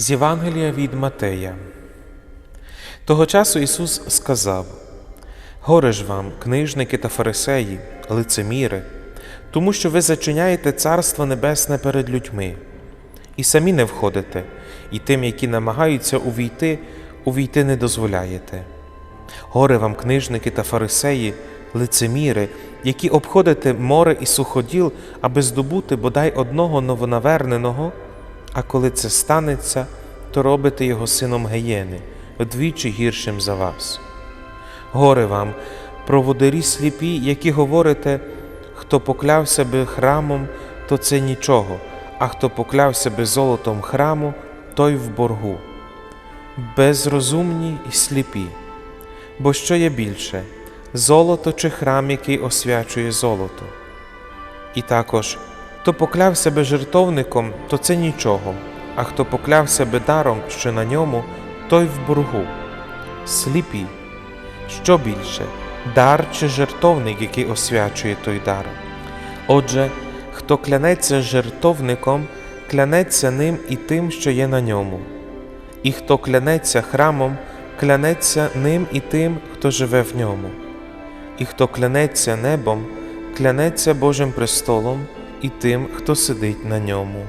З Євангелія від Матея. Того часу Ісус сказав: Горе ж вам, книжники та фарисеї, лицеміри, тому що ви зачиняєте Царство Небесне перед людьми, і самі не входите, і тим, які намагаються увійти, увійти не дозволяєте. Горе вам, книжники та фарисеї, лицеміри, які обходите море і суходіл, аби здобути бодай одного новонаверненого, а коли це станеться, то робите його сином геєни, вдвічі гіршим за вас. Горе вам, проводарі сліпі, які говорите, хто поклявся би храмом, то це нічого, а хто поклявся би золотом храму, той в боргу. Безрозумні і сліпі. Бо що є більше золото чи храм, який освячує золото? І також, хто поклявся би жертовником, то це нічого, а хто поклявся би даром, що на ньому, той в боргу. Сліпі. Що більше дар чи жертовник, який освячує той дар? Отже, хто клянеться жертовником, клянеться ним і тим, що є на ньому. І хто клянеться храмом, клянеться ним і тим, хто живе в ньому. І хто клянеться небом, клянеться Божим престолом і тим, хто сидить на ньому.